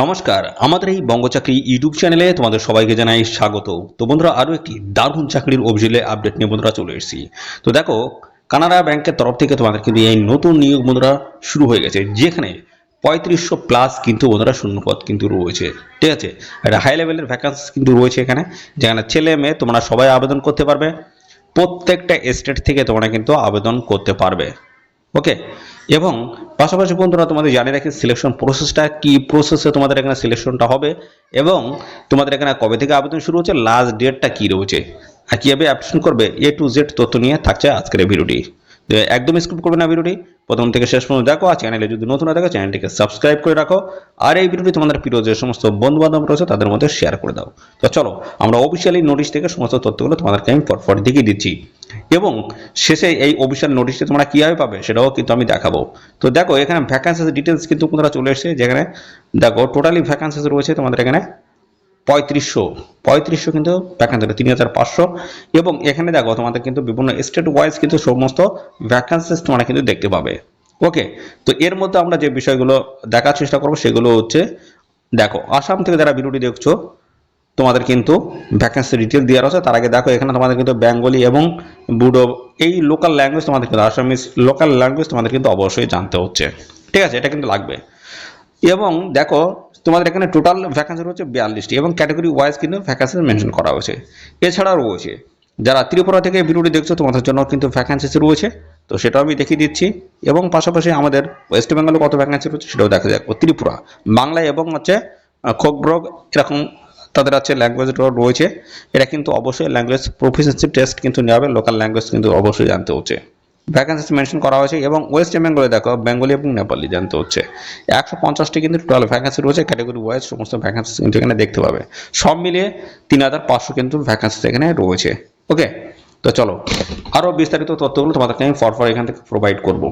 নমস্কার, আমাদের এই বঙ্গচাকরি ইউটিউব চ্যানেলে তোমাদের সবাইকে জানাই স্বাগত। তো বন্ধুরা, আরও একটি দারুণ চাকরির অভিযোগে আপডেট নিয়ে বন্ধুরা চলে এসেছি। তো দেখো, কানাডা ব্যাংকের তরফ থেকে তোমাদের কিন্তু এই নতুন নিয়োগ বন্ধুরা শুরু হয়ে গেছে, যেখানে পঁয়ত্রিশশো প্লাস কিন্তু বন্ধুরা শূন্যপদ কিন্তু রয়েছে। ঠিক আছে? একটা হাই লেভেলের ভ্যাকান্সি কিন্তু রয়েছে এখানে, যেখানে ছেলে মেয়ে তোমরা সবাই আবেদন করতে পারবে, প্রত্যেকটা স্টেট থেকে তোমরা কিন্তু আবেদন করতে পারবে। ওকে এবং পাশাপাশি বন্ধুরা, তোমাদের জানিয়ে রাখি সিলেকশন প্রসেসটা কি প্রসেসে তোমাদের এখানে সিলেকশনটা হবে এবং তোমাদের এখানে কবে থেকে আবেদন শুরু হচ্ছে লাস্ট ডেটটা কী রয়েছে, আর কীভাবে অ্যাপ্লিকেশন করবে এ টু জেড তথ্য নিয়ে থাকছে আজকের ভিডিওটি। একদম স্কিপ করবে না ভিডিওটি। প্রথম থেকে শেষ পর্যন্ত দেখো, আর চ্যানেলে যদি নতুন দেখো চ্যানেলটিকে সাবস্ক্রাইব করে রাখো। আর এই ভিডিওটি তোমাদের প্রিয় যে সমস্ত বন্ধু বান্ধব রয়েছে, তাদের মধ্যে শেয়ার করে দাও। তো চলো, আমরা অফিসিয়ালি নোটিশ থেকে সমস্ত তথ্যগুলো তোমাদেরকে আমি ফটফট দেখিয়ে দিচ্ছি। এবং শেষে এই অফিসিয়াল নোটিশটি তোমরা কীভাবে পাবে সেটাও কিন্তু আমি দেখাবো। তো দেখো, এখানে ভ্যাকান্সিস ডিটেলস কিন্তু তোমরা চলে এসেছে। যেখানে দেখো টোটালি ভ্যাকান্সিস রয়েছে তোমাদের এখানে পঁয়ত্রিশশো। পঁয়ত্রিশশো কিন্তু ভ্যাকান্সি তিন হাজার পাঁচশো। এবং এখানে দেখো, তোমাদের কিন্তু বিভিন্ন স্টেট ওয়াইজ কিন্তু সমস্ত ভ্যাকান্সিস তোমরা কিন্তু দেখতে পাবে। ওকে তো এর মধ্যে আমরা যে বিষয়গুলো দেখার চেষ্টা করব সেগুলো হচ্ছে, দেখো, আসাম থেকে যারা ভিডিওটি দেখছ তোমাদের কিন্তু ভ্যাকেন্সি ডিটেল দেওয়া আছে। তার আগে দেখো, এখানে তোমাদের কিন্তু বেঙ্গলি এবং বুডো এই লোকাল ল্যাঙ্গুয়েজ তোমাদের কিন্তু আসামিস লোকাল ল্যাঙ্গুয়েজ তোমাদের কিন্তু অবশ্যই জানতে হচ্ছে। ঠিক আছে, এটা কিন্তু লাগবে। এবং দেখো, তোমাদের এখানে টোটাল ভ্যাকেন্সি রয়েছে বিয়াল্লিশটি এবং ক্যাটাগরি ওয়াইজ কিন্তু ভ্যাকেন্সি মেনশন করা হয়েছে। এছাড়াও রয়েছে, যারা ত্রিপুরা থেকে ভিডিওটি দেখছ, তোমাদের জন্য কিন্তু ভ্যাকেন্সি রয়েছে। তো সেটাও আমি দেখিয়ে দিচ্ছি। এবং পাশাপাশি আমাদের ওয়েস্ট বেঙ্গলে কত ভ্যাকেন্সি রয়েছে, সেটাও দেখা যাক। ত্রিপুরা, বাংলায় এবং হচ্ছে খোকব্রগ এরকম তাদের আছে ল্যাঙ্গুয়েজ রয়েছে। এটা কিন্তু অবশ্যই ল্যাঙ্গুয়েজ প্রফিসিয়েন্সি টেস্ট কিন্তু নেওয়া হবে লোকাল ল্যাঙ্গুয়েজ কিন্তু অবশ্যই জানতে হচ্ছে। ভ্যাকেন্সি মেনশন করা হয়েছে এবং ওয়েস্ট বেঙ্গলে দেখো বেঙ্গলি এবং নেপালি জানতে হচ্ছে। একশো পঞ্চাশটি কিন্তু টোটাল ভ্যাকেন্সি রয়েছে ক্যাটাগরি ওয়াইজ সমস্ত ভ্যাকেন্সি কিন্তু এখানে দেখতে পাবে। সব মিলিয়ে তিন হাজার পাঁচশো কিন্তু ভ্যাকেন্সি এখানে রয়েছে। ওকে তো চলো আরও বিস্তারিত তথ্যগুলো তোমাদেরকে আমি ফরফর এখান থেকে প্রোভাইড করব।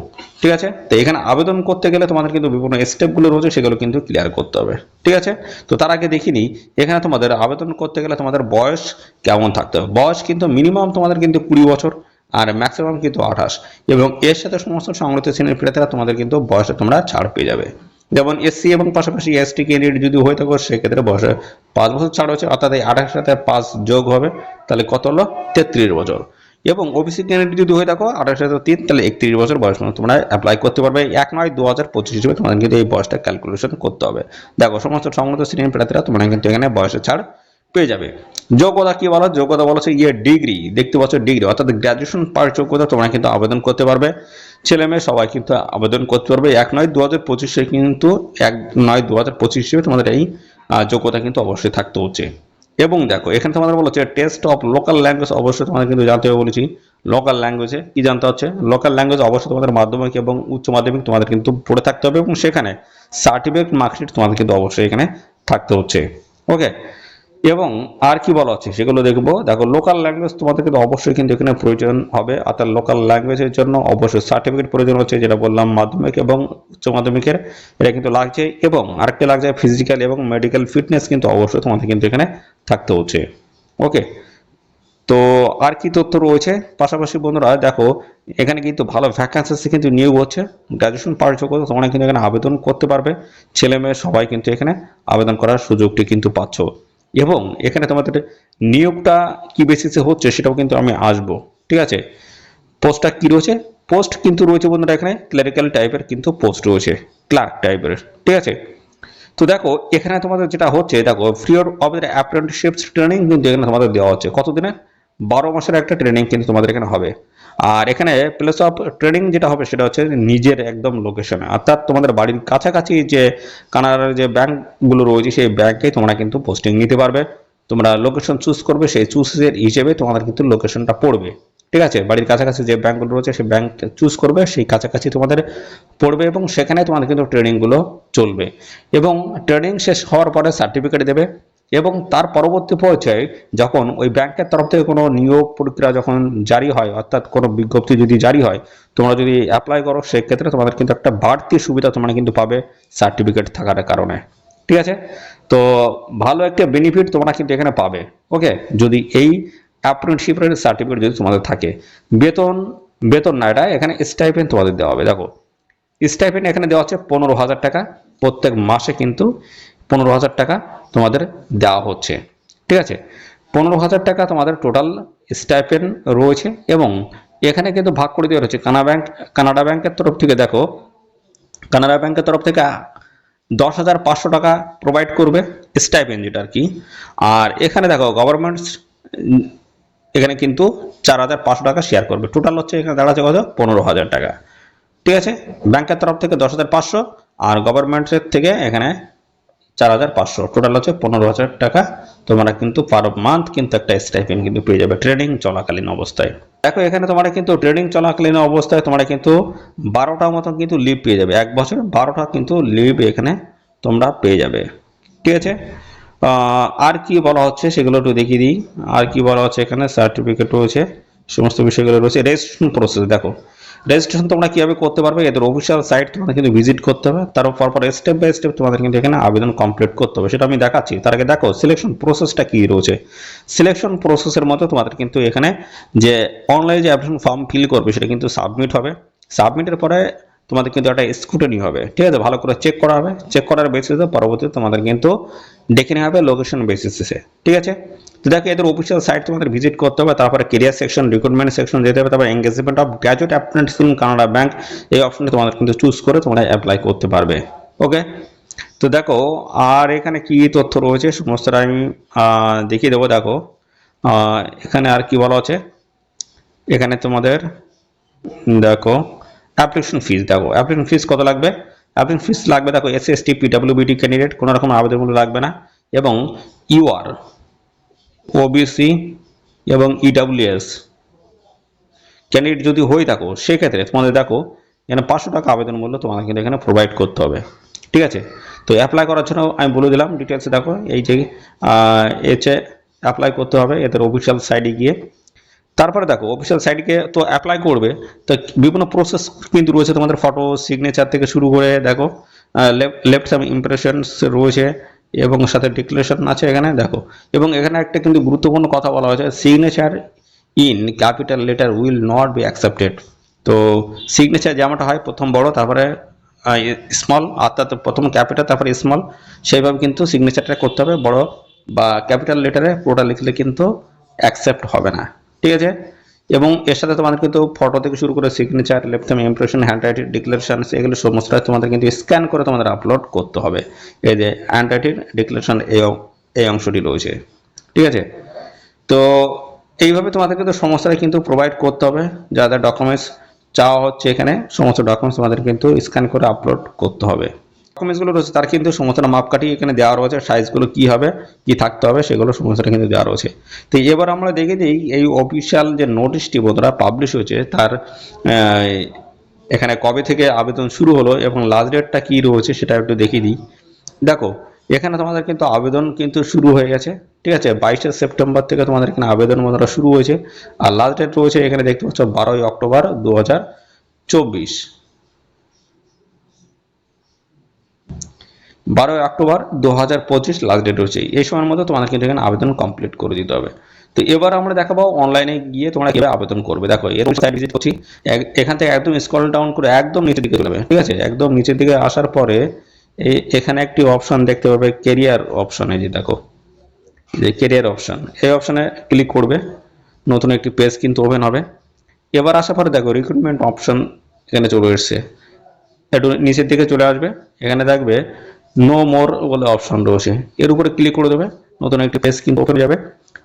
ঠিক আছে? তো এখানে আবেদন করতে গেলে তোমাদের কিন্তু বিভিন্ন স্টেপগুলো রয়েছে, সেগুলো কিন্তু ক্লিয়ার করতে হবে। ঠিক আছে? তো তার আগে দেখিনি এখানে তোমাদের আবেদন করতে গেলে তোমাদের বয়স কেমন থাকতে হবে? বয়স কিন্তু মিনিমাম তোমাদের কিন্তু কুড়ি বছর আর ম্যাক্সিমাম কিন্তু আঠাশ। এবং এর সাথে সমস্ত সংগঠিত শ্রেণির প্রার্থীরা তোমাদের কিন্তু বয়সে তোমরা ছাড় পেয়ে যাবে। যেমন এসসি এবং পাশাপাশি এসটি ক্যান্ডিডেট যদি হয়ে থাকো, সেক্ষেত্রে বয়সে পাঁচ বছর ছাড় হচ্ছে অর্থাৎ এই আঠাশ সাথে পাঁচ যোগ হবে, তাহলে কত হলো? তেত্রিশ বছর। এবং ওবিসি ক্যান্ডিডেট যদি হয়ে থাকো, আঠাশ সাথে তিন, তাহলে একত্রিশ বছর বয়স পর্যন্ত তোমরা অ্যাপ্লাই করতে পারবে। এক নয়, দু হাজার পঁচিশ হিসেবে তোমাদের কিন্তু এই বয়সটা ক্যালকুলেশন করতে হবে। দেখো, সমস্ত সংগত শ্রেণির প্রার্থীরা তোমরা কিন্তু এখানে বয়সের ছাড় পেয়ে যাবে। যোগ্যতা কি বলো? যোগ্যতা বলো হচ্ছে ইয়ে ডিগ্রি দেখতে পাচ্ছ ডিগ্রি অর্থাৎ গ্র্যাজুয়েশন পার যোগ্যতা তোমরা কিন্তু আবেদন করতে পারবে। ছেলে মেয়ে সবাই কিন্তু আবেদন করতে পারবে। এক নয় দু হাজার পঁচিশে কিন্তু এক নয় দু হাজার পঁচিশ তোমাদের এই যোগ্যতা কিন্তু অবশ্যই থাকতে হচ্ছে। এবং দেখো, এখানে তোমাদের বলেছে টেস্ট অফ লোকাল ল্যাঙ্গুয়েজ অবশ্যই তোমাদের কিন্তু জানতে হবে বলেছি। লোকাল ল্যাঙ্গুয়েজে কি জানতে হচ্ছে? লোকাল ল্যাঙ্গুয়েজ অবশ্যই তোমাদের মাধ্যমিক এবং উচ্চ মাধ্যমিক তোমাদের কিন্তু পড়ে থাকতে হবে এবং সেখানে সার্টিফিকেট মার্কশিট তোমাদের কিন্তু অবশ্যই এখানে থাকতে হচ্ছে। ওকে এবং আর কি বলা হচ্ছে সেগুলো দেখব। দেখো লোকাল ল্যাঙ্গুয়েজ তোমাদের কিন্তু অবশ্যই কিন্তু এখানে প্রয়োজন হবে। অর্থাৎ লোকাল ল্যাঙ্গুয়েজের জন্য অবশ্যই সার্টিফিকেট প্রয়োজন হচ্ছে, যেটা বললাম, মাধ্যমিক এবং উচ্চ মাধ্যমিকের। এটা কিন্তু লাগছে এবং আরেকটা লাগছে ফিজিক্যাল এবং মেডিকেল ফিটনেস কিন্তু অবশ্যই তোমাদের কিন্তু এখানে থাকতে হচ্ছে। ওকে তো আর কি তথ্য রয়েছে? পাশাপাশি বন্ধুরা, দেখো, এখানে কিন্তু ভালো ভ্যাকান্সি কিন্তু নিয়োগ হচ্ছে। গ্র্যাজুয়েশন যোগ্যতা তোমরা কিন্তু এখানে আবেদন করতে পারবে। ছেলে মেয়ে সবাই কিন্তু এখানে আবেদন করার সুযোগটি কিন্তু পাচ্ছ। এবং এখানে তোমাদের নিয়োগটা কি বেসিসে হচ্ছে সেটাও কিন্তু আমি আসব, ঠিক আছে? পোস্টটা কি রয়েছে? পোস্ট কিন্তু রয়েছে বন্ধুরা এখানে ক্লারিক্যাল টাইপের কিন্তু পোস্ট রয়েছে ক্লার্ক টাইপের ঠিক আছে? তো দেখো, এখানে তোমাদের যেটা হচ্ছে, দেখো free of the apprenticeship training কিন্তু এখানে তোমাদের দেওয়া হচ্ছে। কতদিনে? বারো মাসের একটা ট্রেনিং কিন্তু তোমাদের এখানে হবে। আর এখানে প্লেস অফ ট্রেনিং যেটা হবে সেটা হচ্ছে নিজের একদম লোকেশনে অর্থাৎ তোমাদের বাড়ির কাছাকাছি যে কানাডার যে ব্যাংকগুলো রয়েছে, সেই ব্যাংকে তোমরা কিন্তু পোস্টিং নিতে পারবে। তোমরা লোকেশন চুজ করবে, সেই চুজের হিসেবে তোমাদের কিন্তু লোকেশনটা পড়বে। ঠিক আছে? বাড়ির কাছাকাছি যে ব্যাংকগুলো রয়েছে, সেই ব্যাংক চুজ করবে, সেই কাছাকাছি তোমাদের পড়বে এবং সেখানে তোমাদের কিন্তু ট্রেনিংগুলো চলবে। এবং ট্রেনিং শেষ হওয়ার পরে সার্টিফিকেট দেবে। এবং তার পরবর্তী পর্যায়ে যখন ওই ব্যাংকের তরফ থেকে কোনো নিয়োগ প্রক্রিয়া যখন জারি হয়, অর্থাৎ কোনো বিজ্ঞপ্তি যদি জারি হয়, তোমরা যদি অ্যাপ্লাই করো, সেক্ষেত্রে তোমাদের কিন্তু একটা বাড়তি সুবিধা তোমরা কিন্তু পাবে সার্টিফিকেট থাকার কারণে। ঠিক আছে? তো ভালো একটা বেনিফিট তোমরা কিন্তু এখানে পাবে। ওকে যদি এই অ্যাপ্রেন্টিসশিপের সার্টিফিকেট যদি তোমাদের থাকে। বেতন বেতন না, এটা এখানে স্টাইপেন্ড তোমাদের দেওয়া হবে। দেখো স্টাইপেন্ড এখানে দেওয়া হচ্ছে পনেরো হাজার টাকা। প্রত্যেক মাসে কিন্তু পনেরো হাজার টাকা তোমাদের দেওয়া হচ্ছে। ঠিক আছে? পনেরো হাজার টাকা তোমাদের টোটাল স্টাইপেন রয়েছে এবং এখানে কিন্তু ভাগ করে দেওয়া রয়েছে। কানাডা ব্যাংক, কানাডা ব্যাংকের তরফ থেকে দেখো, কানাডা ব্যাংকের তরফ থেকে দশ হাজার পাঁচশো টাকা প্রোভাইড করবে স্টাইপেন যেটা আর কি। আর এখানে দেখো গভর্নমেন্ট এখানে কিন্তু চার হাজার পাঁচশো টাকা শেয়ার করবে। টোটাল হচ্ছে এখানে দাঁড়াচ্ছে কত? পনেরো হাজার টাকা। ঠিক আছে? ব্যাংকের তরফ থেকে দশ হাজার পাঁচশো আর গভর্নমেন্টের থেকে এখানে চার হাজার পাঁচশো। টোটাল হচ্ছে পনেরো হাজার টাকা। তোমরা কিন্তু পার মান্থ কিন্তু একটা স্টাইপেন কিন্তু পেয়ে যাবে ট্রেডিং চলাকালীন অবস্থায়। দেখো, এখানে তোমরা কিন্তু ট্রেডিং চলাকালীন অবস্থায় তোমরা কিন্তু বারোটা মতন কিন্তু লিভ পেয়ে যাবে। এক বছরে বারোটা কিন্তু লিভ এখানে তোমরা পেয়ে যাবে। ঠিক আছে? আর কি বলা হচ্ছে সেগুলো একটু দেখিয়ে দিই। আর কি বলা হচ্ছে এখানে? সার্টিফিকেট রয়েছে। সমস্ত বিষয়গুলো রয়েছে। রেজিস্ট্রেশন প্রসেস দেখো। রেজিস্ট্রেশন তোমরা কীভাবে করতে পারবে? এদের অফিসিয়াল সাইট তোমাদের কিন্তু ভিজিট করতে হবে। তারপর পর স্টেপ বাই স্টেপ তোমাদের কিন্তু এখানে আবেদন কমপ্লিট করতে হবে। সেটা আমি দেখাচ্ছি। তার আগে দেখো সিলেকশন প্রসেসটা কি রয়েছে? সিলেকশন প্রসেসের মতো তোমাদের কিন্তু এখানে যে অনলাইনে যে অ্যাপ্লিকেশন ফর্ম ফিল করবে, সেটা কিন্তু সাবমিট হবে। সাবমিটের পরে তোমাদের কিন্তু একটা স্ক্রুটনি হবে। ঠিক আছে? ভালো করে চেক করা হবে। চেক করার বেসিসে পরবর্তীতে তোমাদের কিন্তু ডেকে নেওয়া হবে লোকেশন বেসিসে ঠিক আছে? তো দেখো, এদের অফিসিয়াল সাইট তোমাদের ভিজিট করতে হবে, তারপরে কেরিয়ার সেকশন রিক্রুটমেন্ট সেকশন যেতে হবে, তারপর engagement of graduate apprentice in Canada bank এই অপশনটা তোমাদের কিন্তু চুজ করে তোমরা অ্যাপ্লাই করতে পারবে ওকে তো দেখো, আর এখানে কি তথ্য রয়েছে, সমস্তটা আমি দেখিয়ে দেবো, দেখো এখানে আর কি বলা আছে? এখানে তোমাদের, দেখো অ্যাপ্লিকেশন ফিস দেখো অ্যাপ্লিকেশন ফিস কত লাগবে? অ্যাপ্লিকেশন ফিস লাগবে, দেখো S S T PWBT candidate কোনো রকম আবেদনগুলো লাগবে না, এবং ইউআর ওবিসি এবং ইডাব্লিউএস ক্যান্ডিডেট যদি হয়ে থাকো, সেক্ষেত্রে তোমাদের দেখো, এখানে পাঁচশো টাকা আবেদন মূল্য তোমাদের কিন্তু এখানে প্রোভাইড করতে হবে। ঠিক আছে? তো অ্যাপ্লাই করার জন্য আমি বলে দিলাম ডিটেলসে দেখো, এই যে এচে অ্যাপ্লাই করতে হবে, এদের অফিসিয়াল সাইডে গিয়ে। তারপরে দেখো অফিসিয়াল সাইটকে তো অ্যাপ্লাই করবে, তো বিভিন্ন প্রসেস কিন্তু রয়েছে তোমাদের ফটো সিগনেচার থেকে শুরু করে, দেখো লেফট সাম ইমপ্রেশনস রয়েছে এবং সাথে ডিক্লারেশন আছে এখানে, দেখো। এবং এখানে একটা কিন্তু গুরুত্বপূর্ণ কথা বলা হয়েছে signature in capital letter will not be accepted তো সিগনেচার যেমনটা হয়, প্রথম বড়, তারপরে স্মল অর্থাৎ প্রথম ক্যাপিটাল তারপরে স্মল সেইভাবে কিন্তু সিগনেচারটা করতে হবে। বড় বা ক্যাপিটাল লেটারে পুরোটা লিখলে কিন্তু অ্যাকসেপ্ট হবে না। ঠিক আছে? এবং এর সাথে তোমাদের কিন্তু ফটো থেকে শুরু করে signature left impression handwriting declaration এগুলো সমস্ত তোমাদের কিন্তু স্ক্যান করে তোমাদের আপলোড করতে হবে। এই যে হ্যান্ড রাইটিং ডিক্লারেশন এই অংশটি রয়েছে। ঠিক আছে? তো এইভাবে তোমাদের কিন্তু সমস্তটা কিন্তু প্রোভাইড করতে হবে। যা যা ডকুমেন্টস চাওয়া হচ্ছে এখানে, সমস্ত ডকুমেন্টস তোমাদের কিন্তু স্ক্যান করে আপলোড করতে হবে। ডকুমেন্টসগুলো রয়েছে, তার কিন্তু সমস্তটা মাপকাঠি এখানে দেওয়া রয়েছে সাইজগুলো কি হবে, কি থাকতে হবে, সেগুলো সমস্তটা কিন্তু দেওয়া রয়েছে। তো এবার আমরা দেখে দিই, এই অফিসিয়াল যে নোটিশটি বন্ধুরা পাবলিশ হয়েছে, তার এখানে কবে থেকে আবেদন শুরু হলো এবং লাস্ট ডেটটা কী রয়েছে সেটা একটু দেখিয়ে দিই। দেখো, এখানে তোমাদের কিন্তু আবেদন কিন্তু শুরু হয়ে গেছে, ঠিক আছে? বাইশে সেপ্টেম্বর থেকে তোমাদের এখানে আবেদন বন্ধুরা শুরু হয়েছে। আর লাস্ট ডেট রয়েছে, এখানে দেখতে পাচ্ছ, বারোই অক্টোবর দু চব্বিশ। বারোই অক্টোবর দু হাজার পঁচিশ লাস্ট ডেট রয়েছে। এই সময়ের মধ্যে তোমাদের কিন্তু এখানে আবেদন কমপ্লিট করে দিতে হবে। তো এবার আমরা দেখাবো অনলাইনে গিয়ে তোমরা কীভাবে আবেদন করবে। দেখো, এর সাইট ভিজিট করছি। এখান থেকে একদম স্ক্রল ডাউন করে একদম নিচের দিকে চলে ঠিক আছে? একদম নিচের দিকে আসার পরে এখানে একটি অপশন দেখতে পাবে কেরিয়ার অপশন যে দেখো যে কেরিয়ার অপশন এই অপশনে ক্লিক করবে। নতুন একটি পেজ কিন্তু ওপেন হবে। এবার আসার পরে দেখো রিক্রুটমেন্ট অপশন এখানে চলে এসছে। একটু নিচের দিকে চলে আসবে। এখানে দেখবে নো মোর বলে অপশন রয়েছে। এর উপরে ক্লিক করে দেবে, নতুন একটি পেজ কিন্তু ওপেন যাবে।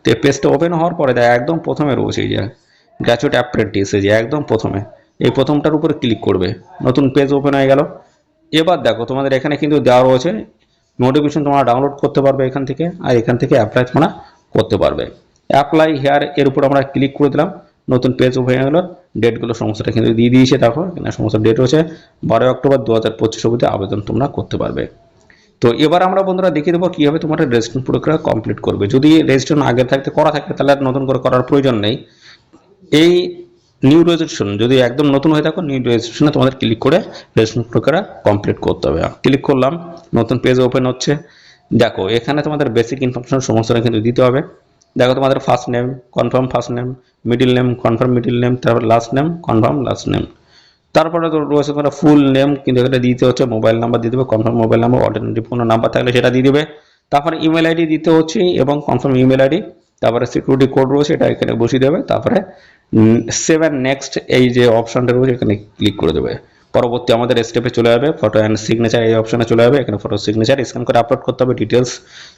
তো এই পেজটা ওপেন হওয়ার পরে দেখ, একদম প্রথমে রয়েছে এই যে গ্র্যাজুয়েট অ্যাপ্রেন্টিস এই যে একদম প্রথমে। এই প্রথমটার উপরে ক্লিক করবে। নতুন পেজ ওপেন হয়ে গেল। এবার দেখো, তোমাদের এখানে কিন্তু দেওয়া রয়েছে নোটিফিকেশন তোমরা ডাউনলোড করতে পারবে এখান থেকে, আর এখান থেকে অ্যাপ্লাই তোমরা করতে পারবে। অ্যাপ্লাই হেয়ার এর উপর আমরা ক্লিক করে দিলাম, নতুন পেজ ওপেন হয়ে গেলো। ডেটগুলো সমস্তটা কিন্তু দিয়ে দিয়েছে, দেখো, এখানে সমস্ত ডেট রয়েছে। বারোই অক্টোবর দু হাজার পঁচিশ অবধি আবেদন তোমরা করতে পারবে। তো এবার আমরা বন্ধুরা দেখিয়ে দেবো কীভাবে তোমরা রেজিস্ট্রেশন প্রক্রিয়া কমপ্লিট করবে। যদি রেজিস্ট্রেশন আগে থাকতে, করা থাকে, তাহলে আর নতুন করে করার প্রয়োজন নেই। এই নিউ রেজিস্ট্রেশন যদি একদম নতুন হয়ে থাকো নিউ রেজিস্ট্রেশনে তোমাদের ক্লিক করে রেজিস্ট্রেশন প্রক্রিয়া কমপ্লিট করতে হবে। ক্লিক করলাম, নতুন পেজ ওপেন হচ্ছে। দেখো, এখানে তোমাদের বেসিক ইনফরমেশন সমস্তটা কিন্তু দিতে হবে। দেখো তোমাদের first name confirm first name middle name confirm middle name তারপর last name confirm last name তারপরে রয়েছে তোমার ফুল নেম কিন্তু এখানে দিতে হচ্ছে মোবাইল নাম্বার দিয়ে দেবে কনফার্ম মোবাইল নাম্বার অল্টারনেটিভ কোনো নাম্বার থাকলে সেটা দিয়ে দেবে। তারপরে ইমেল আইডি দিতে হচ্ছে এবং কনফার্ম ইমেল আইডি তারপরে সিকিউরিটি কোড রয়েছে, এটা এখানে বসিয়ে দেবে। তারপরে সেভেন নেক্সট এই যে অপশানটা রয়েছে, এখানে ক্লিক করে দেবে। পরবর্তী আমাদের স্টেপে চলে যাবে ফটো অ্যান্ড সিগনেচার এই অপশানে চলে যাবে এখানে ফটো সিগনেচার স্ক্যান করে আপলোড করতে হবে ডিটেলস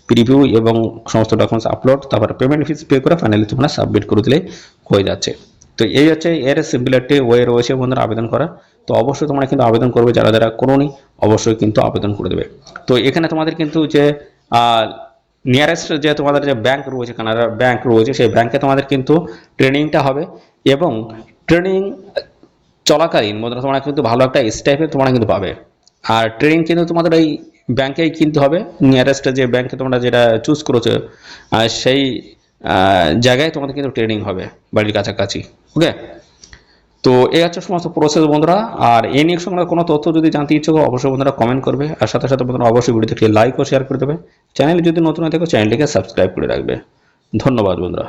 প্রিভিউ এবং সমস্ত ডকুমেন্টস আপলোড তারপরে পেমেন্ট ফিস পে করে ফাইনালি তোমরা সাবমিট করে দিলেই হয়ে যাচ্ছে। তো এই হচ্ছে এর সিম্পল একটি ওয়ে রয়েছে বন্ধুরা আবেদন করা। তো অবশ্যই তোমরা কিন্তু আবেদন করবে, যারা যারা করোনি, অবশ্যই কিন্তু আবেদন করে দেবে। তো এখানে তোমাদের কিন্তু যে নিয়ারেস্ট যে তোমাদের যে ব্যাংক রয়েছে কানাডা ব্যাংক রয়েছে, সেই ব্যাংকে তোমাদের কিন্তু ট্রেনিংটা হবে এবং ট্রেনিং চলাকালীন বন্ধুরা তোমরা কিন্তু ভালো একটা স্টাইপে তোমরা কিন্তু পাবে। আর ট্রেনিং কিন্তু তোমাদের এই ব্যাংকেই কিনতে হবে। নিয়ারেস্ট যে ব্যাংকে তোমরা যেটা চুজ করেছ সেই জায়গায় তোমাদের কিন্তু ট্রেনিং হবে বাড়ির কাছাকাছি। ওকে তো এই হচ্ছে সমস্ত প্রসেস বন্ধুরা। আর এ নিয়ে সংক্রান্ত কোনো তথ্য যদি জানতে ইচ্ছুক অবশ্যই বন্ধুরা কমেন্ট করবে। আর সাথে সাথে বন্ধুরা অবশ্যই ভিডিওতে লাইক ও শেয়ার করে দেবে। চ্যানেলে যদি নতুন হয়ে থাকে চ্যানেলটিকে সাবস্ক্রাইব করে রাখবে। ধন্যবাদ বন্ধুরা।